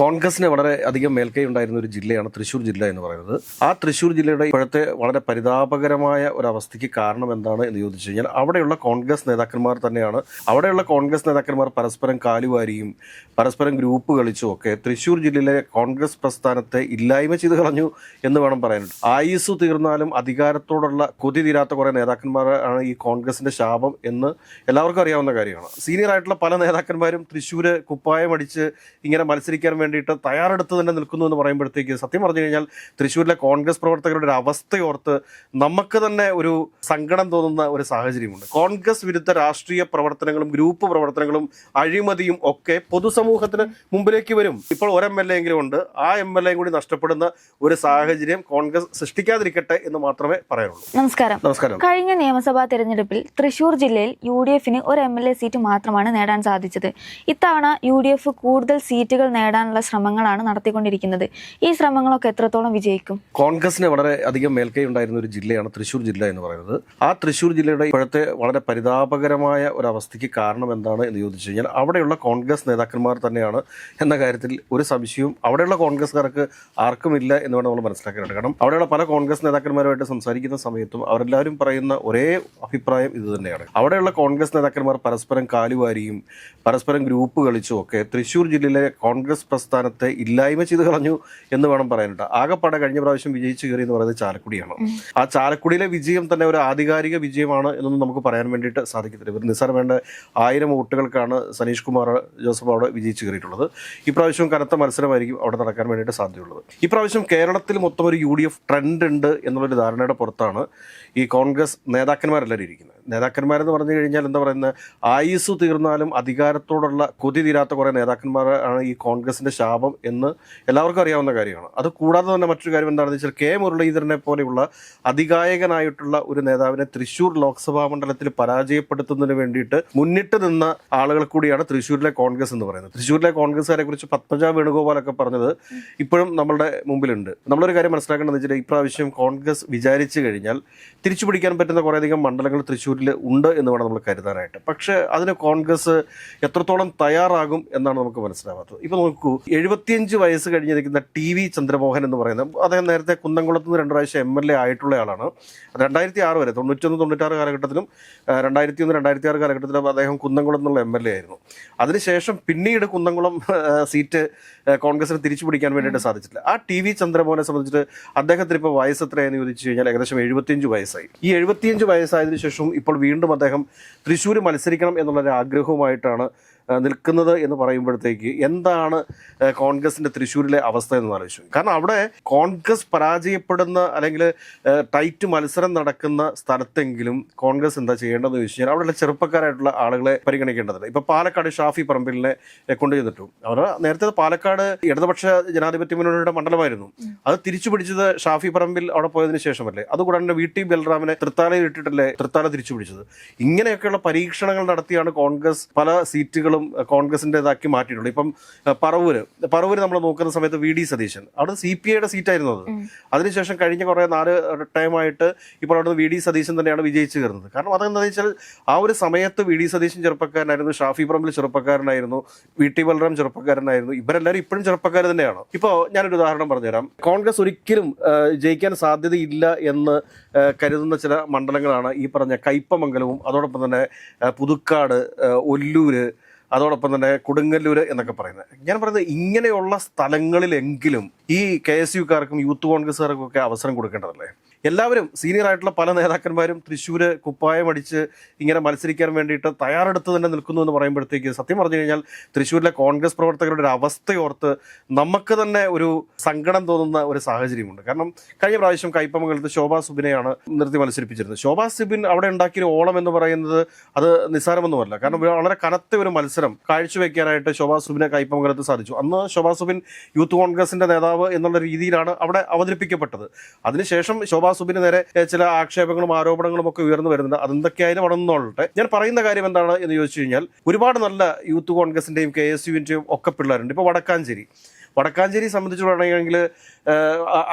കോൺഗ്രസിന് വളരെ അധികം മേൽക്കൈ ഉണ്ടായിരുന്ന ഒരു ജില്ലയാണ് തൃശ്ശൂർ ജില്ല എന്ന് പറയുന്നത്. ആ തൃശ്ശൂർ ജില്ലയുടെ ഇപ്പോഴത്തെ വളരെ പരിതാപകരമായ ഒരു അവസ്ഥയ്ക്ക് കാരണം എന്താണ് എന്ന് ചോദിച്ചു കഴിഞ്ഞാൽ അവിടെയുള്ള കോൺഗ്രസ് നേതാക്കന്മാർ തന്നെയാണ്. അവിടെയുള്ള കോൺഗ്രസ് നേതാക്കന്മാർ പരസ്പരം കാലുവാരിയും പരസ്പരം ഗ്രൂപ്പ് കളിച്ചും ഒക്കെ തൃശ്ശൂർ ജില്ലയിലെ കോൺഗ്രസ് പ്രസ്ഥാനത്തെ ഇല്ലായ്മ ചെയ്ത് കളഞ്ഞു എന്ന് വേണം പറയാനുണ്ട് ആയുസ് തീർന്നാലും അധികാരത്തോടുള്ള കൊതി തീരാത്ത കുറേ നേതാക്കന്മാരാണ് ഈ കോൺഗ്രസിന്റെ ശാപം എന്ന് എല്ലാവർക്കും അറിയാവുന്ന കാര്യമാണ്. സീനിയർ ആയിട്ടുള്ള പല നേതാക്കന്മാരും തൃശ്ശൂര് കുപ്പായം അടിച്ച് ഇങ്ങനെ മത്സരിക്കാൻ വേണ്ടിയിട്ട് തയ്യാറെടുത്ത് തന്നെ നിൽക്കുന്നു എന്ന് പറയുമ്പോഴത്തേക്ക് സത്യം പറഞ്ഞു കഴിഞ്ഞാൽ തൃശ്ശൂരിലെ കോൺഗ്രസ് പ്രവർത്തകരുടെ ഒരു അവസ്ഥയോർത്ത് നമുക്ക് തന്നെ ഒരു സങ്കടം തോന്നുന്ന ഒരു സാഹചര്യമുണ്ട്. കോൺഗ്രസ് വിരുദ്ധ രാഷ്ട്രീയ പ്രവർത്തനങ്ങളും ഗ്രൂപ്പ് പ്രവർത്തനങ്ങളും അഴിമതിയും ഒക്കെ പൊതുസമൂഹത്തിന് മുമ്പിലേക്ക് വരും. ഇപ്പോൾ ഒരു എം എൽ എ എങ്കിലും ഉണ്ട്. ആ എം എൽ എയും കൂടി നഷ്ടപ്പെടുന്ന ഒരു സാഹചര്യം കോൺഗ്രസ് സൃഷ്ടിക്കാതിരിക്കട്ടെ എന്ന് മാത്രമേ പറയാനുള്ളൂ. നമസ്കാരം. നമസ്കാരം. കഴിഞ്ഞ നിയമസഭാ തെരഞ്ഞെടുപ്പിൽ തൃശൂർ ജില്ലയിൽ യു ഡി എഫിന് ഒരു എം എൽ എ സീറ്റ് മാത്രമാണ് നേടാൻ സാധിച്ചത്. ഇത്തവണ യു ഡി എഫ് കൂടുതൽ സീറ്റുകൾ നേടാനുള്ള ശ്രമങ്ങളാണ് നടത്തിക്കൊണ്ടിരിക്കുന്നത്. ഈ ശ്രമങ്ങളൊക്കെ എത്രത്തോളം വിജയിക്കും? കോൺഗ്രസിന് വളരെ അധികം മേൽക്കൈ ഉണ്ടായിരുന്ന ഒരു ജില്ലയാണ് തൃശ്ശൂർ ജില്ല എന്ന് പറയുന്നത്. ആ തൃശ്ശൂർ ജില്ലയുടെ ഇപ്പോഴത്തെ വളരെ പരിതാപകരമായ ഒരു അവസ്ഥയ്ക്ക് കാരണം എന്താണ് എന്ന് ചോദിച്ചു കഴിഞ്ഞാൽ അവിടെയുള്ള കോൺഗ്രസ് നേതാക്കന്മാർ തന്നെയാണ് എന്ന കാര്യത്തിൽ ഒരു സംശയവും അവിടെയുള്ള കോൺഗ്രസ്സുകാർക്ക് ആർക്കുമില്ല എന്ന് വേണം നമ്മൾ മനസ്സിലാക്കേണ്ടത്. കാരണം അവിടെയുള്ള പല കോൺഗ്രസ് നേതാക്കന്മാരുമായിട്ട് സംസാരിക്കുന്ന സമയത്തും അവരെല്ലാവരും പറയുന്ന ഒരേ അഭിപ്രായം ഇത് തന്നെയാണ്. അവിടെയുള്ള കോൺഗ്രസ് നേതാക്കന്മാർ പരസ്പരം കാലുവാരിയും പരസ്പരം ഗ്രൂപ്പ് കളിച്ചും ഒക്കെ തൃശ്ശൂർ ജില്ലയിലെ കോൺഗ്രസ് പ്രസ്ഥാനത്തെ ഇല്ലായ്മ ചെയ്ത് കളഞ്ഞു എന്ന് വേണം പറയാനുണ്ട് ആകെപ്പാടെ കഴിഞ്ഞ പ്രാവശ്യം വിജയിച്ചു കയറി എന്ന് പറയുന്നത് ചാലക്കുടിയാണ്. ആ ചാലക്കുടിയിലെ വിജയം തന്നെ ഒരു ആധികാരിക വിജയമാണ് എന്നൊന്നും നമുക്ക് പറയാൻ വേണ്ടിയിട്ട് സാധിക്കത്തില്ല. ഇവർ നിസ്സാരം വേണ്ട ആയിരം വോട്ടുകൾക്കാണ് സനീഷ് കുമാർ ജോസഫ് അവിടെ വിജയിച്ചു കയറിയിട്ടുള്ളത്. പ്രാവശ്യം കനത്ത മത്സരമായിരിക്കും അവിടെ നടക്കാൻ വേണ്ടിയിട്ട് സാധ്യതയുള്ളത്. ഇപ്രാവശ്യം കേരളത്തിൽ മൊത്തം ഒരു യു ഡി എഫ് ട്രെൻഡ് ഉണ്ട് എന്നുള്ളൊരു ധാരണയുടെ പുറത്താണ് ഈ കോൺഗ്രസ് നേതാക്കന്മാരെല്ലാവരും ഇരിക്കുന്നത്. നേതാക്കന്മാരെന്ന് പറഞ്ഞു കഴിഞ്ഞാൽ എന്താ പറയുന്നത്? ആയുസ് തീർന്നാലും അധികാരത്തോടുള്ള കൊതി തീരാത്ത കുറേ നേതാക്കന്മാരാണ് ഈ കോൺഗ്രസിന്റെ ശാപം എന്ന് എല്ലാവർക്കും അറിയാവുന്ന കാര്യമാണ്. അത് കൂടാതെ തന്നെ മറ്റൊരു കാര്യം എന്താണെന്ന് വെച്ചാൽ കെ മുരളീധരനെ പോലെയുള്ള അധികായകനായിട്ടുള്ള ഒരു നേതാവിനെ തൃശ്ശൂർ ലോക്സഭാ മണ്ഡലത്തിൽ പരാജയപ്പെടുത്തുന്നതിന് വേണ്ടിയിട്ട് മുന്നിട്ട് നിന്ന ആളുകൾ കൂടിയാണ് തൃശ്ശൂരിലെ കോൺഗ്രസ് എന്ന് പറയുന്നത്. തൃശ്ശൂരിലെ കോൺഗ്രസ്സുകാരെ കുറിച്ച് പത്മജ വേണുഗോപാലൊക്കെ പറഞ്ഞത് ഇപ്പോഴും നമ്മളുടെ മുമ്പിലുണ്ട്. നമ്മളൊരു കാര്യം മനസ്സിലാക്കേണ്ടതെന്ന് വെച്ചാൽ ഇപ്രാവശ്യം കോൺഗ്രസ് വിചാരിച്ചു കഴിഞ്ഞാൽ തിരിച്ചു പിടിക്കാൻ പറ്റുന്ന കുറേയധികം മണ്ഡലങ്ങൾ തൃശ്ശൂരിൽ ഉണ്ട് എന്ന് വേണം നമ്മൾ കരുതാനായിട്ട്. പക്ഷേ അതിന് കോൺഗ്രസ് എത്രത്തോളം തയ്യാറാകും എന്നാണ് നമുക്ക് മനസ്സിലാവാത്തത്. ഇപ്പോൾ നോക്കൂ എഴുപത്തിയഞ്ച് വയസ്സ് കഴിഞ്ഞിരിക്കുന്ന ടി വി ചന്ദ്രമോഹൻ എന്ന് പറയുന്നത് അദ്ദേഹം നേരത്തെ കുന്നംകുളത്ത് നിന്ന് രണ്ട് പ്രാവശ്യം എം എൽ എ ആയിട്ടുള്ള ആളാണ്. രണ്ടായിരത്തി ആറ് വരെ തൊണ്ണൂറ്റൊന്ന് തൊണ്ണൂറ്റാറ് കാലഘട്ടത്തിലും രണ്ടായിരത്തി ഒന്ന് രണ്ടായിരത്തി ആറ് കാലഘട്ടത്തിലും അദ്ദേഹം കുന്നംകുളം എന്നുള്ള എം എൽ എ ആയിരുന്നു. അതിനുശേഷം പിന്നീട് കുന്നംകുളം സീറ്റ് കോൺഗ്രസിന് തിരിച്ചു പിടിക്കാൻ വേണ്ടിയിട്ട് സാധിച്ചിട്ടില്ല. ആ ടി വി ചന്ദ്രമോഹനെ സംബന്ധിച്ചിട്ട് അദ്ദേഹത്തിന് ഇപ്പോൾ വയസ്സ് എത്രയെന്ന് ചോദിച്ചു കഴിഞ്ഞാൽ ഏകദേശം എഴുപത്തിയഞ്ച് വയസ്സായി. ഈ എഴുപത്തിയഞ്ച് വയസ്സായതിനു ശേഷവും ഇപ്പോൾ വീണ്ടും അദ്ദേഹം തൃശ്ശൂർ മത്സരിക്കണം എന്നുള്ള ഒരു ആഗ്രഹവുമായിട്ടാണ് നിൽക്കുന്നത് എന്ന് പറയുമ്പോഴത്തേക്ക് എന്താണ് കോൺഗ്രസിന്റെ തൃശ്ശൂരിലെ അവസ്ഥ എന്ന് ആലോചിച്ചു. കാരണം അവിടെ കോൺഗ്രസ് പരാജയപ്പെടുന്ന അല്ലെങ്കിൽ ടൈറ്റ് മത്സരം നടക്കുന്ന സ്ഥലത്തെങ്കിലും കോൺഗ്രസ് എന്താ ചെയ്യേണ്ടതെന്ന് ചോദിച്ചു കഴിഞ്ഞാൽ അവിടെയുള്ള ചെറുപ്പക്കാരായിട്ടുള്ള ആളുകളെ പരിഗണിക്കേണ്ടതുണ്ട്. ഇപ്പോൾ പാലക്കാട് ഷാഫി പറമ്പിലിനെ കൊണ്ടു ചെന്നിട്ടു. അവർ നേരത്തെ പാലക്കാട് ഇടതുപക്ഷ ജനാധിപത്യ മുന്നണിയുടെ മണ്ഡലമായിരുന്നു. അത് തിരിച്ചു പിടിച്ചത് ഷാഫി പറമ്പിൽ അവിടെ പോയതിനു ശേഷമല്ലേ? അതുകൂടാണ്ട് വി ടി ബൽറാമിനെ തൃത്താലയിൽ ഇട്ടിട്ടല്ലേ തൃത്താല തിരിച്ചു പിടിച്ചത്. ഇങ്ങനെയൊക്കെയുള്ള പരീക്ഷണങ്ങൾ നടത്തിയാണ് കോൺഗ്രസ് പല സീറ്റുകളും അഹ് കോൺഗ്രസിന്റെതാക്കി മാറ്റിയിട്ടുള്ളൂ ഇപ്പം പറവൂര്. പറവൂര് നമ്മൾ നോക്കുന്ന സമയത്ത് വി ഡി സതീശൻ. അവിടെ സി പി ഐയുടെ സീറ്റായിരുന്നു അത്. അതിനുശേഷം കഴിഞ്ഞ കുറേ നാല് ടൈമായിട്ട് ഇപ്പോൾ അവിടെ വി ഡി സതീശൻ തന്നെയാണ് വിജയിച്ചു കയറുന്നത്. കാരണം അതെന്താണെന്ന് വെച്ചാൽ ആ ഒരു സമയത്ത് വി ഡി സതീശൻ ചെറുപ്പക്കാരനായിരുന്നു. ഷാഫി പറമ്പിൽ ചെറുപ്പക്കാരനായിരുന്നു. വി ടി ബൽറാം ചെറുപ്പക്കാരനായിരുന്നു. ഇവരെല്ലാവരും ഇപ്പോഴും ചെറുപ്പക്കാർ തന്നെയാണ്. ഇപ്പോൾ ഞാനൊരു ഉദാഹരണം പറഞ്ഞുതരാം. കോൺഗ്രസ് ഒരിക്കലും ജയിക്കാൻ സാധ്യതയില്ല എന്ന് കരുതുന്ന ചില മണ്ഡലങ്ങളാണ് ഈ പറഞ്ഞ കയ്പമംഗലവും അതോടൊപ്പം തന്നെ പുതുക്കാട് ഒല്ലൂര് അതോടൊപ്പം തന്നെ കൊടുങ്ങല്ലൂർ എന്നൊക്കെ പറയുന്നത്. ഞാൻ പറയുന്നത് ഇങ്ങനെയുള്ള സ്ഥലങ്ങളിലെങ്കിലും ഈ കെ എസ് യുക്കാർക്കും യൂത്ത് കോൺഗ്രസ്സുകാർക്കും ഒക്കെ അവസരം കൊടുക്കേണ്ടതല്ലേ? എല്ലാവരും സീനിയർ ആയിട്ടുള്ള പല നേതാക്കന്മാരും തൃശ്ശൂര് കുപ്പായം അടിച്ച് ഇങ്ങനെ മത്സരിക്കാൻ വേണ്ടിയിട്ട് തയ്യാറെടുത്ത് തന്നെ നിൽക്കുന്നു എന്ന് പറയുമ്പോഴത്തേക്ക് സത്യം പറഞ്ഞു കഴിഞ്ഞാൽ തൃശ്ശൂരിലെ കോൺഗ്രസ് പ്രവർത്തകരുടെ ഒരു അവസ്ഥയോർത്ത് നമുക്ക് തന്നെ ഒരു സങ്കടം തോന്നുന്ന ഒരു സാഹചര്യമുണ്ട്. കാരണം കഴിഞ്ഞ പ്രാവശ്യം കയ്പമംഗലത്ത് ശോഭാ സുബിനെയാണ് നിർത്തി മത്സരിപ്പിച്ചിരുന്നത്. ശോഭാ സുബിൻ അവിടെ ഉണ്ടാക്കിയ ഓളം എന്ന് പറയുന്നത് അത് നിസ്സാരമൊന്നുമല്ല. കാരണം വളരെ കനത്ത ഒരു മത്സരം കാഴ്ചവെക്കാനായിട്ട് ശോഭാ സുബിനെ കയ്പമംഗലത്ത് സാധിച്ചു. അന്ന് ശോഭാ സുബിൻ യൂത്ത് കോൺഗ്രസിന്റെ നേതാവ് എന്നുള്ള രീതിയിലാണ് അവിടെ അവതരിപ്പിക്കപ്പെട്ടത്. അതിനുശേഷം ശോഭാ സുബിന് നേരെ ചില ആക്ഷേപങ്ങളും ആരോപണങ്ങളും ഒക്കെ ഉയർന്നു വരുന്നുണ്ട്. അതെന്തൊക്കെയായാലും അവിടെ നിന്നോളട്ടെ. ഞാൻ പറയുന്ന കാര്യം എന്താണ് എന്ന് ചോദിച്ചു കഴിഞ്ഞാൽ ഒരുപാട് നല്ല യൂത്ത് കോൺഗ്രസിന്റെയും കെ എസ് യുവിന്റെയും ഒക്കെ പിള്ളേരുണ്ട്. ഇപ്പൊ വടക്കാഞ്ചേരി. വടക്കാഞ്ചേരി സംബന്ധിച്ച് പറയുകയാണെങ്കിൽ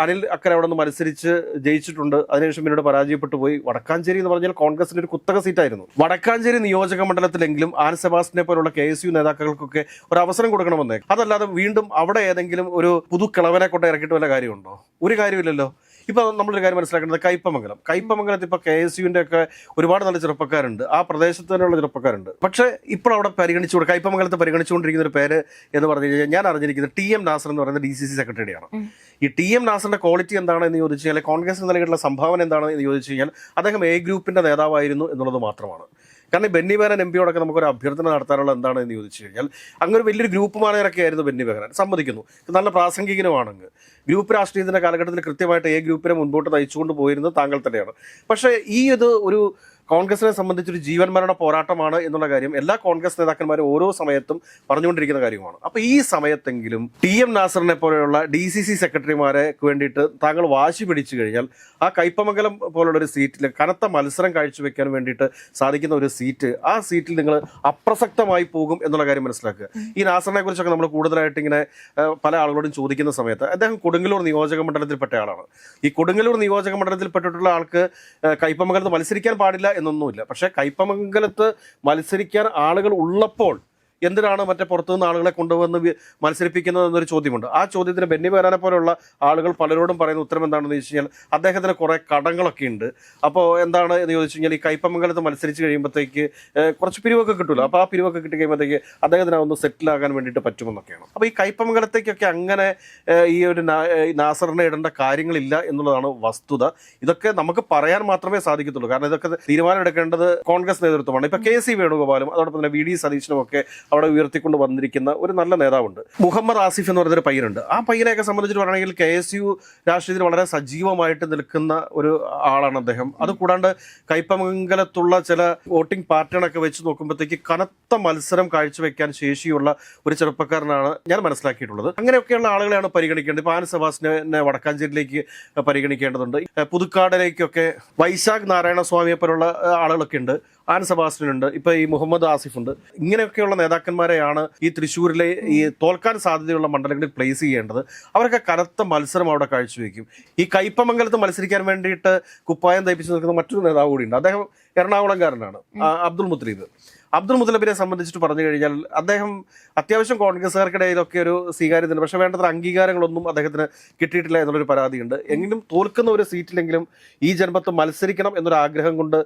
അനിൽ അക്കരെ അവിടെ നിന്ന് മത്സരിച്ച് ജയിച്ചിട്ടുണ്ട്. അതിനുശേഷം പിന്നീട് പരാജയപ്പെട്ടു പോയി. വടക്കാഞ്ചേരി എന്ന് പറഞ്ഞാൽ കോൺഗ്രസിന്റെ ഒരു കുത്തക സീറ്റായിരുന്നു. വടക്കാഞ്ചേരി നിയോജക മണ്ഡലത്തിലെങ്കിലും ആൻ സെബാസ്റ്റിനെ പോലുള്ള കെ എസ് യു നേതാക്കൾക്കൊക്കെ ഒരു അവസരം കൊടുക്കണമെന്നേ. അതല്ലാതെ വീണ്ടും അവിടെ ഏതെങ്കിലും ഒരു പുതു കിളവനെ കൊണ്ട് ഇറക്കിയിട്ട് വല്ല കാര്യമുണ്ടോ? ഒരു കാര്യമില്ലല്ലോ. ഇപ്പൊ നമ്മളൊരു കാര്യം മനസ്സിലാക്കേണ്ടത് കൈപ്പമംഗലം കയ്പമംഗലത്ത് ഇപ്പൊ കെ എസ് യുവിന്റെ ഒക്കെ ഒരുപാട് നല്ല ചെറുപ്പക്കാരുണ്ട്. ആ പ്രദേശത്ത് തന്നെയുള്ള ചെറുപ്പക്കാരുണ്ട്. പക്ഷേ ഇപ്പോൾ അവിടെ പരിഗണിച്ചുകൊണ്ട് കയ്പമംഗലത്ത് പരിഗണിച്ചുകൊണ്ടിരിക്കുന്ന ഒരു പേര് എന്ന് പറഞ്ഞു കഴിഞ്ഞാൽ ഞാൻ അറിഞ്ഞിരിക്കുന്നത് ടി എം എന്ന് പറയുന്നത് ഡി സി സി സെക്രട്ടറിയാണ് ഈ ടി എം നാസറിന്റെ ക്വാളിറ്റി എന്താണ് എന്ന് ചോദിച്ചു കഴിഞ്ഞാൽ കോൺഗ്രസ് നൽകിയിട്ടുള്ള സംഭാവന എന്താണ് എന്ന് ചോദിച്ചു കഴിഞ്ഞാൽ അദ്ദേഹം എ ഗ്രൂപ്പിന്റെ നേതാവായിരുന്നു എന്നുള്ളത് മാത്രമാണ്. കാരണം ബെന്നി ബഹരൻ എം പിയോടൊക്കെ നമുക്കൊരു അഭ്യർത്ഥന നടത്താനുള്ള എന്താണ് എന്ന് ചോദിച്ചു കഴിഞ്ഞാൽ അങ്ങനെ ഒരു വലിയൊരു ഗ്രൂപ്പ് മാനേജറൊക്കെ ആയിരുന്നു ബെന്നി ബഹരൻ സമ്മതിക്കുന്നു. നല്ല നല്ല പ്രാസംഗികനുമാണെങ്കിൽ ഗ്രൂപ്പ് രാഷ്ട്രീയത്തിന്റെ കാലഘട്ടത്തിൽ കൃത്യമായിട്ട് എ ഗ്രൂപ്പിനെ മുൻപോട്ട് നയിച്ചുകൊണ്ട് പോയിരുന്നത് താങ്കൾ തന്നെയാണ്. പക്ഷേ ഈ ഇത് ഒരു കോൺഗ്രസിനെ സംബന്ധിച്ചൊരു ജീവൻ മരണ പോരാട്ടമാണ് എന്നുള്ള കാര്യം എല്ലാ കോൺഗ്രസ് നേതാക്കന്മാരും ഓരോ സമയത്തും പറഞ്ഞുകൊണ്ടിരിക്കുന്ന കാര്യമാണ്. അപ്പൊ ഈ സമയത്തെങ്കിലും ടി എം നാസറിനെ പോലെയുള്ള ഡി സി സി സെക്രട്ടറിമാരെ വേണ്ടിയിട്ട് താങ്കൾ വാശി പിടിച്ചു കഴിഞ്ഞാൽ ആ കൈപ്പമംഗലം പോലുള്ള ഒരു സീറ്റിൽ കനത്ത മത്സരം കാഴ്ചവെക്കാൻ വേണ്ടിയിട്ട് സാധിക്കുന്ന ഒരു സീറ്റ് ആ സീറ്റിൽ നിങ്ങൾ അപ്രസക്തമായി പോകും എന്നുള്ള കാര്യം മനസ്സിലാക്കുക. ഈ നാസറിനെ കുറിച്ചൊക്കെ നമ്മൾ കൂടുതലായിട്ട് ഇങ്ങനെ പല ആളുകളോടും ചോദിക്കുന്ന സമയത്ത് അദ്ദേഹം കൊടുങ്ങല്ലൂർ നിയോജക മണ്ഡലത്തിൽപ്പെട്ട ആളാണ് ഈ കൊടുങ്ങല്ലൂർ നിയോജക മണ്ഡലത്തിൽപ്പെട്ടിട്ടുള്ള ആൾക്ക് കൈപ്പമംഗലത്ത് മത്സരിക്കാൻ പാടില്ല എന്നൊന്നുമില്ല. പക്ഷേ കയ്പമംഗലത്ത് മത്സരിക്കാൻ ആളുകൾ ഉള്ളപ്പോൾ എന്തിനാണ് മറ്റേ പുറത്തുനിന്ന് ആളുകളെ കൊണ്ടുവന്ന് മത്സരിപ്പിക്കുന്നത് എന്നൊരു ചോദ്യമുണ്ട്. ആ ചോദ്യത്തിന് ബെന്നി ബേരാനെ പോലെയുള്ള ആളുകൾ പലരോടും പറയുന്ന ഉത്തരം എന്താണെന്ന് ചോദിച്ചു കഴിഞ്ഞാൽ അദ്ദേഹത്തിന് കുറേ കടങ്ങളൊക്കെ ഉണ്ട്. അപ്പോൾ എന്താണ് എന്ന് ചോദിച്ചു കഴിഞ്ഞാൽ ഈ കൈപ്പമംഗലത്ത് മത്സരിച്ച് കഴിയുമ്പോഴത്തേക്ക് കുറച്ച് പിരിവൊക്കെ കിട്ടുമല്ലോ അപ്പോൾ ആ പിരിവൊക്കെ കിട്ടി കഴിയുമ്പോഴത്തേക്ക് അദ്ദേഹത്തിന് ഒന്ന് സെറ്റിൽ ആകാൻ വേണ്ടിയിട്ട് പറ്റുമെന്നൊക്കെയാണ്. അപ്പോൾ ഈ കൈപ്പമംഗലത്തേക്കൊക്കെ അങ്ങനെ ഈ ഒരു നാസറിനെ ഇടേണ്ട കാര്യങ്ങളില്ല എന്നുള്ളതാണ് വസ്തുത. ഇതൊക്കെ നമുക്ക് പറയാൻ മാത്രമേ സാധിക്കത്തുള്ളൂ. കാരണം ഇതൊക്കെ തീരുമാനം എടുക്കേണ്ടത് കോൺഗ്രസ് നേതൃത്വമാണ്. ഇപ്പൊ കെ സി വേണുഗോപാലും അതോടൊപ്പം തന്നെ വി ഡി സതീശനും ഒക്കെ അവിടെ ഉയർത്തിക്കൊണ്ട് വന്നിരിക്കുന്ന ഒരു നല്ല നേതാവുണ്ട്. മുഹമ്മദ് ആസിഫ് എന്ന് പറയുന്നൊരു പയ്യനുണ്ട്. ആ പയ്യനെയൊക്കെ സംബന്ധിച്ചിട്ട് പറയുകയാണെങ്കിൽ കെ എസ് യു രാഷ്ട്രീയത്തിൽ വളരെ സജീവമായിട്ട് നിൽക്കുന്ന ഒരു ആളാണ് അദ്ദേഹം. അത് കൂടാണ്ട് കൈപ്പമംഗലത്തുള്ള ചില വോട്ടിംഗ് പാറ്റേണൊക്കെ വെച്ച് നോക്കുമ്പോഴത്തേക്ക് കനത്ത മത്സരം കാഴ്ചവെക്കാൻ ശേഷിയുള്ള ഒരു ചെറുപ്പക്കാരനാണ് ഞാൻ മനസ്സിലാക്കിയിട്ടുള്ളത്. അങ്ങനെയൊക്കെയുള്ള ആളുകളെയാണ് പരിഗണിക്കേണ്ടത്. ഇപ്പൊ ആൻ സെബാസ്റ്റിനെ വടക്കാഞ്ചേരിയിലേക്ക് പരിഗണിക്കേണ്ടതുണ്ട്. പുതുക്കാടിലേക്കൊക്കെ വൈശാഖ് നാരായണ സ്വാമിയെ പോലുള്ള ആളുകളൊക്കെ ഉണ്ട്. ആൻ സെബാസ്റ്റിൻ ഉണ്ട് ഇപ്പൊ ഈ മുഹമ്മദ് ആസിഫ് ഉണ്ട് ഇങ്ങനെയൊക്കെയുള്ള നേതാക്കന്മാരെയാണ് ഈ തൃശ്ശൂരിലെ ഈ തോൽക്കാൻ സാധ്യതയുള്ള മണ്ഡലങ്ങളിൽ പ്ലേസ് ചെയ്യേണ്ടത്. അവരൊക്കെ കനത്ത മത്സരം അവിടെ കാഴ്ചവെക്കും. ഈ കയ്പമംഗലത്ത് മത്സരിക്കാൻ വേണ്ടിയിട്ട് കുപ്പായം തയ്പ്പിച്ച് നിൽക്കുന്ന മറ്റൊരു നേതാവ് കൂടിയുണ്ട്. അദ്ദേഹം എറണാകുളംകാരനാണ് അബ്ദുൾ മുത്തലീബ്. അബ്ദുൾ മുത്തലബിനെ സംബന്ധിച്ചിട്ട് പറഞ്ഞു കഴിഞ്ഞാൽ അദ്ദേഹം അത്യാവശ്യം കോൺഗ്രസ്സുകാർക്കിടയിലൊക്കെ ഒരു സ്വീകാര്യതയുണ്ട്. പക്ഷേ വേണ്ടത്ര അംഗീകാരങ്ങളൊന്നും അദ്ദേഹത്തിന് കിട്ടിയിട്ടില്ല എന്നുള്ളൊരു പരാതിയുണ്ട്. എങ്കിലും തോൽക്കുന്ന ഒരു സീറ്റിലെങ്കിലും ഈ ജന്മത്ത് മത്സരിക്കണം എന്നൊരു ആഗ്രഹം കൊണ്ട്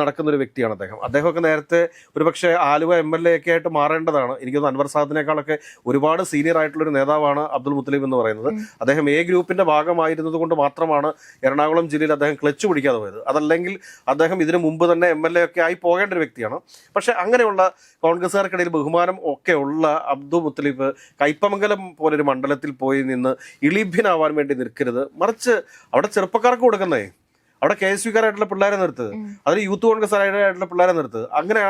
നടക്കുന്ന ഒരു വ്യക്തിയാണ് അദ്ദേഹം. അദ്ദേഹമൊക്കെ നേരത്തെ ഒരുപക്ഷെ ആലുവ എം എൽ എ ഒക്കെ ആയിട്ട് മാറേണ്ടതാണ്. എനിക്കൊന്ന് അൻവർ സാദിനേക്കാളൊക്കെ ഒരുപാട് സീനിയർ ആയിട്ടുള്ള ഒരു നേതാവാണ് അബ്ദുൾ മുത്തലീബ് എന്ന് പറയുന്നത്. അദ്ദേഹം എ ഗ്രൂപ്പിന്റെ ഭാഗമായിരുന്നത് കൊണ്ട് മാത്രമാണ് എറണാകുളം ജില്ലയിൽ അദ്ദേഹം ക്ലച്ച് പിടിക്കാതെ പോയത്. അതല്ലെങ്കിൽ അദ്ദേഹം ഇതിനു മുമ്പ് തന്നെ എം എൽ എ ഒക്കെ ആയി പോകേണ്ട ഒരു വ്യക്തിയാണ്. പക്ഷെ അങ്ങനെയുള്ള കോൺഗ്രസ്സുകാർക്കിടയിൽ ബഹുമാനം ഒക്കെ ഉള്ള അബ്ദു മുത്തലിഫ് കൈപ്പമംഗലം പോലൊരു മണ്ഡലത്തിൽ പോയി നിന്ന് ഇളിഭ്യനാവാൻ വേണ്ടി നിൽക്കരുത്. മറിച്ച് അവിടെ ചെറുപ്പക്കാർക്ക് കൊടുക്കുന്നേ. അവിടെ കെ എസ് യുക്കാരായിട്ടുള്ള പിള്ളേരെ നിർത്തത്. അതിൽ യൂത്ത് കോൺഗ്രസ് ആയിട്ടുള്ള പിള്ളേരെ നിർത്തത്. അങ്ങനെ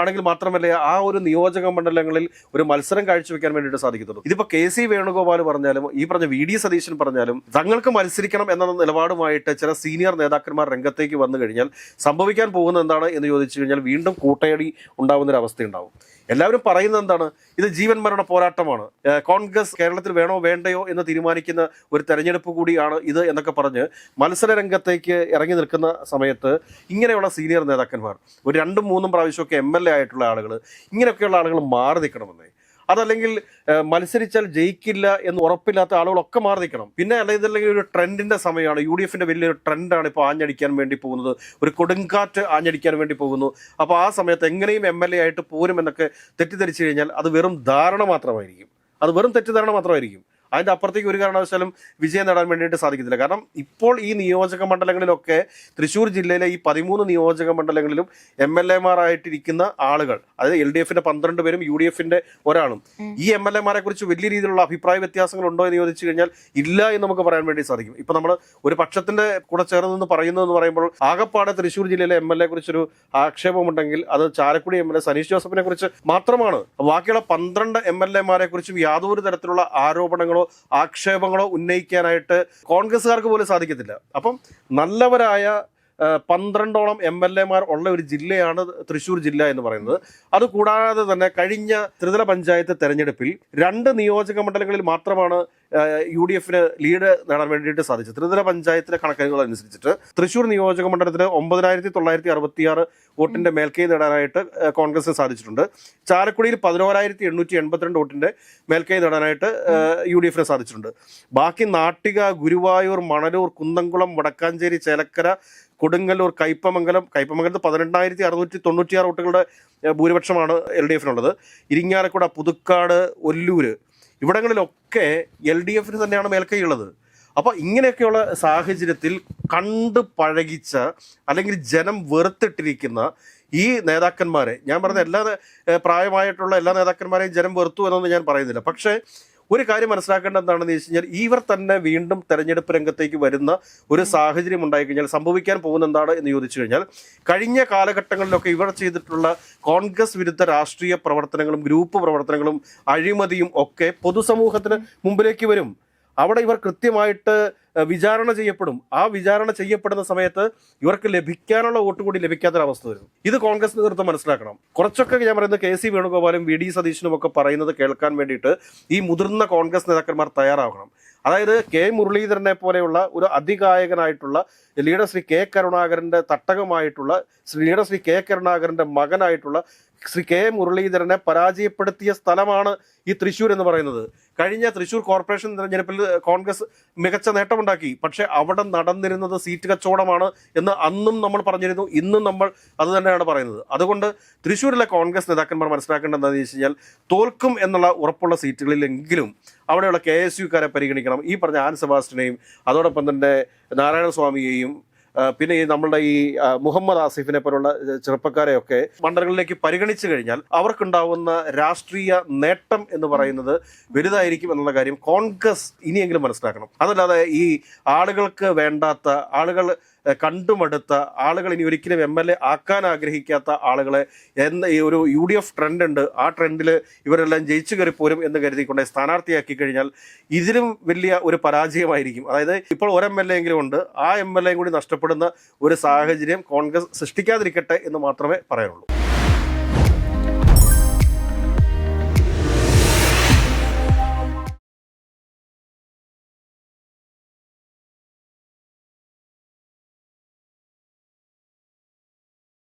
ആണെങ്കിൽ മാത്രമല്ല ആ ഒരു നിയോജക മണ്ഡലങ്ങളിൽ ഒരു മത്സരം കാഴ്ചവെക്കാൻ വേണ്ടിയിട്ട് സാധിക്കത്തുള്ളൂ. ഇതിപ്പോ കെ സി വേണുഗോപാൽ പറഞ്ഞാലും ഈ പറഞ്ഞ വി ഡി സതീശൻ പറഞ്ഞാലും തങ്ങൾക്ക് മത്സരിക്കണം എന്ന നിലപാടുമായിട്ട് ചില സീനിയർ നേതാക്കന്മാർ രംഗത്തേക്ക് വന്നു കഴിഞ്ഞാൽ സംഭവിക്കാൻ പോകുന്ന എന്താണ് എന്ന് ചോദിച്ചു കഴിഞ്ഞാൽ വീണ്ടും കൂട്ടയടി ഉണ്ടാവുന്ന ഒരു അവസ്ഥയുണ്ടാവും. എല്ലാവരും പറയുന്നത് എന്താണ്? ഇത് ജീവൻ മരണ പോരാട്ടമാണ്. കോൺഗ്രസ് കേരളത്തിൽ വേണോ വേണ്ടയോ എന്ന് തീരുമാനിക്കുന്ന ഒരു തെരഞ്ഞെടുപ്പ് കൂടിയാണ് ഇത് എന്നൊക്കെ പറഞ്ഞ് മത്സര രംഗത്തേക്ക് ഇറങ്ങി നിൽക്കുന്ന സമയത്ത് ഇങ്ങനെയുള്ള സീനിയർ നേതാക്കന്മാർ ഒരു രണ്ടും മൂന്നും പ്രാവശ്യമൊക്കെ എം എൽ എ ആയിട്ടുള്ള ആളുകൾ ഇങ്ങനെയൊക്കെയുള്ള ആളുകൾ മാറി നിൽക്കണമെന്നേ. അതല്ലെങ്കിൽ മത്സരിച്ചാൽ ജയിക്കില്ല എന്ന് ഉറപ്പില്ലാത്ത ആളുകളൊക്കെ മാറി നിൽക്കണം പിന്നെ അല്ലെങ്കിൽ ഒരു ട്രെൻഡിന്റെ സമയമാണ്. യു ഡി എഫിന്റെ വലിയൊരു ട്രെൻഡാണ് ഇപ്പോൾ ആഞ്ഞടിക്കാൻ വേണ്ടി പോകുന്നത്. ഒരു കൊടുങ്കാറ്റ് ആഞ്ഞടിക്കാൻ വേണ്ടി പോകുന്നു. അപ്പോൾ ആ സമയത്ത് എങ്ങനെയും എം എൽ എ ആയിട്ട് പോരും എന്നൊക്കെ തെറ്റിദ്ധരിച്ചു കഴിഞ്ഞാൽ അത് വെറും ധാരണ മാത്രമായിരിക്കും. അത് വെറും തെറ്റിദ്ധാരണ മാത്രമായിരിക്കും. അതിന്റെ അപ്പുറത്തേക്ക് ഒരു കാരണവശാലും വിജയം നേടാൻ വേണ്ടിയിട്ട് സാധിക്കത്തില്ല. കാരണം ഇപ്പോൾ ഈ നിയോജക മണ്ഡലങ്ങളിലൊക്കെ തൃശ്ശൂർ ജില്ലയിലെ ഈ പതിമൂന്ന് നിയോജക മണ്ഡലങ്ങളിലും എം എൽ എമാരായിട്ടിരിക്കുന്ന ആളുകൾ അതായത് എൽ ഡി എഫിന്റെ പന്ത്രണ്ട് പേരും യു ഡി എഫിന്റെ ഒരാളും ഈ എം എൽ എമാരെ കുറിച്ച് വലിയ രീതിയിലുള്ള അഭിപ്രായ വ്യത്യാസങ്ങൾ ഉണ്ടോ എന്ന് ചോദിച്ചു കഴിഞ്ഞാൽ ഇല്ല എന്ന് നമുക്ക് പറയാൻ വേണ്ടി സാധിക്കും. ഇപ്പൊ നമ്മൾ ഒരു പക്ഷത്തിന്റെ കൂടെ ചേർന്ന് നിന്ന് പറയുന്നു എന്ന് പറയുമ്പോൾ ആകപ്പാടെ തൃശ്ശൂർ ജില്ലയിലെ എം എൽ എ കുറിച്ചൊരു ആക്ഷേപമുണ്ടെങ്കിൽ അത് Chalakudy M L A Saneesh ജോസഫിനെ കുറിച്ച് മാത്രമാണ്. ബാക്കിയുള്ള പന്ത്രണ്ട് എം എൽ എമാരെ കുറിച്ചും യാതൊരു തരത്തിലുള്ള ആരോപണങ്ങളോ ആക്ഷേപങ്ങളോ ഉന്നയിക്കാനായിട്ട് കോൺഗ്രസ്സുകാർക്ക് പോലും സാധിക്കത്തില്ല. അപ്പം നല്ലവരായ പന്ത്രണ്ടോളം എം എൽ എമാർ ഉള്ള ഒരു ജില്ലയാണ് തൃശ്ശൂർ ജില്ല എന്ന് പറയുന്നത്. അതുകൂടാതെ തന്നെ കഴിഞ്ഞ ത്രിതല പഞ്ചായത്ത് തെരഞ്ഞെടുപ്പിൽ രണ്ട് നിയോജക മണ്ഡലങ്ങളിൽ മാത്രമാണ് യു ഡി എഫിന് ലീഡ് നേടാൻ വേണ്ടിയിട്ട് സാധിച്ചു. ത്രിതല പഞ്ചായത്തിലെ കണക്കുകൾ അനുസരിച്ചിട്ട് തൃശൂർ നിയോജക മണ്ഡലത്തിന് ഒമ്പതിനായിരത്തി തൊള്ളായിരത്തി അറുപത്തിയാറ് വോട്ടിന്റെ മേൽക്കൈ നേടാനായിട്ട് കോൺഗ്രസിന് സാധിച്ചിട്ടുണ്ട്. ചാലക്കുടിയിൽ പതിനോരായിരത്തി എണ്ണൂറ്റി എൺപത്തിരണ്ട് വോട്ടിന്റെ മേൽക്കൈ നേടാനായിട്ട് യു ഡി എഫിന് സാധിച്ചിട്ടുണ്ട്. ബാക്കി നാട്ടിക ഗുരുവായൂർ മണലൂർ കുന്നംകുളം വടക്കാഞ്ചേരി ചേലക്കര കൊടുങ്ങല്ലൂർ കയ്പമംഗലം കയ്പമംഗലത്ത് പതിനെണ്ണായിരത്തി അറുന്നൂറ്റി തൊണ്ണൂറ്റിയാറ് വോട്ടുകളുടെ ഭൂരിപക്ഷമാണ് എൽ ഡി എഫിനുള്ളത്. ഇരിങ്ങാലക്കുട പുതുക്കാട് ഒല്ലൂര് ഇവിടങ്ങളിലൊക്കെ എൽ ഡി എഫിന് തന്നെയാണ് മേൽക്കൈയുള്ളത്. അപ്പോൾ ഇങ്ങനെയൊക്കെയുള്ള സാഹചര്യത്തിൽ കണ്ട് പഴകിച്ച അല്ലെങ്കിൽ ജനം വെറുത്തിട്ടിരിക്കുന്ന ഈ നേതാക്കന്മാരെ ഞാൻ പറഞ്ഞ എല്ലാ പ്രായമായിട്ടുള്ള എല്ലാ നേതാക്കന്മാരെയും ജനം വെറുത്തു എന്നൊന്നും ഞാൻ പറയുന്നില്ല. പക്ഷേ ഒരു കാര്യം മനസ്സിലാക്കേണ്ട എന്താണെന്ന് വെച്ച് കഴിഞ്ഞാൽ ഇവർ തന്നെ വീണ്ടും തെരഞ്ഞെടുപ്പ് രംഗത്തേക്ക് വരുന്ന ഒരു സാഹചര്യം ഉണ്ടായിക്കഴിഞ്ഞാൽ സംഭവിക്കാൻ പോകുന്ന എന്താണ് എന്ന് ചോദിച്ചു കഴിഞ്ഞാൽ കഴിഞ്ഞ കാലഘട്ടങ്ങളിലൊക്കെ ഇവർ ചെയ്തിട്ടുള്ള കോൺഗ്രസ് വിരുദ്ധ രാഷ്ട്രീയ പ്രവർത്തനങ്ങളും ഗ്രൂപ്പ് പ്രവർത്തനങ്ങളും അഴിമതിയും ഒക്കെ പൊതുസമൂഹത്തിന് മുമ്പിലേക്ക് വരും. അവിടെ ഇവർ കൃത്യമായിട്ട് വിചാരണ ചെയ്യപ്പെടും. ആ വിചാരണ ചെയ്യപ്പെടുന്ന സമയത്ത് ഇവർക്ക് ലഭിക്കാനുള്ള വോട്ട് കൂടി ലഭിക്കാത്തൊരവസ്ഥ വരും ഇത് കോൺഗ്രസ് നേതൃത്വം മനസ്സിലാക്കണം. കുറച്ചൊക്കെ ഞാൻ പറയുന്നത് കെ സി വേണുഗോപാലും വി ഡി സതീശനും ഒക്കെ പറയുന്നത് കേൾക്കാൻ വേണ്ടിയിട്ട് ഈ മുതിർന്ന കോൺഗ്രസ് നേതാക്കന്മാർ തയ്യാറാവണം. അതായത് കെ മുരളീധരനെ പോലെയുള്ള ഒരു അതികായകനായിട്ടുള്ള ലീഡർ ശ്രീ കെ കരുണാകരന്റെ തട്ടകമായിട്ടുള്ള ലീഡർ ശ്രീ കെ കരുണാകരന്റെ മകനായിട്ടുള്ള ശ്രീ കെ മുരളീധരനെ പരാജയപ്പെടുത്തിയ സ്ഥലമാണ് ഈ തൃശ്ശൂർ എന്ന് പറയുന്നത്. കഴിഞ്ഞ തൃശ്ശൂർ കോർപ്പറേഷൻ തെരഞ്ഞെടുപ്പിൽ കോൺഗ്രസ് മികച്ച നേട്ടമുണ്ടാക്കി. പക്ഷേ അവിടെ നടന്നിരുന്നത് സീറ്റ് കച്ചവടമാണ് എന്ന് അന്നും നമ്മൾ പറഞ്ഞിരുന്നു. ഇന്നും നമ്മൾ അത് തന്നെയാണ് പറയുന്നത്. അതുകൊണ്ട് തൃശ്ശൂരിലെ കോൺഗ്രസ് നേതാക്കന്മാർ മനസ്സിലാക്കേണ്ടത് എന്താണെന്ന് വെച്ച് കഴിഞ്ഞാൽ തോൽക്കും എന്നുള്ള ഉറപ്പുള്ള സീറ്റുകളിലെങ്കിലും അവിടെയുള്ള കെ എസ് യുക്കാരെ പരിഗണിക്കണം. ഈ പറഞ്ഞ ആൻ സെബാസ്റ്റിനെയും അതോടൊപ്പം തന്നെ നാരായണസ്വാമിയെയും പിന്നെ ഈ നമ്മളുടെ ഈ മുഹമ്മദ് ആസിഫിനെ പോലുള്ള ചെറുപ്പക്കാരെയൊക്കെ മണ്ഡലങ്ങളിലേക്ക് പരിഗണിച്ചു കഴിഞ്ഞാൽ അവർക്കുണ്ടാവുന്ന രാഷ്ട്രീയ നേട്ടം എന്ന് പറയുന്നത് വലുതായിരിക്കും എന്നുള്ള കാര്യം കോൺഗ്രസ് ഇനിയെങ്കിലും മനസ്സിലാക്കണം. അതല്ലാതെ ഈ ആളുകൾക്ക് വേണ്ടാത്ത ആളുകൾ കണ്ടുമടുത്ത ആളുകൾ ഇനി ഒരിക്കലും എം എൽ എ ആക്കാൻ ആഗ്രഹിക്കാത്ത ആളുകളെ എന്ന ഈ ഒരു യു ഡി എഫ് ട്രെൻഡ് ഉണ്ട്. ആ ട്രെൻഡിൽ ഇവരെല്ലാം ജയിച്ചു കയറി പോരും എന്ന് കരുതിക്കൊണ്ട് സ്ഥാനാർത്ഥിയാക്കി കഴിഞ്ഞാൽ ഇതിലും വലിയ ഒരു പരാജയമായിരിക്കും. അതായത് ഇപ്പോൾ ഒരു എം എൽ എ എങ്കിലും ഉണ്ട്. ആ എം എൽ എയും കൂടി നഷ്ടപ്പെടുന്ന ഒരു സാഹചര്യം കോൺഗ്രസ് സൃഷ്ടിക്കാതിരിക്കട്ടെ എന്ന് മാത്രമേ പറയാനുള്ളൂ.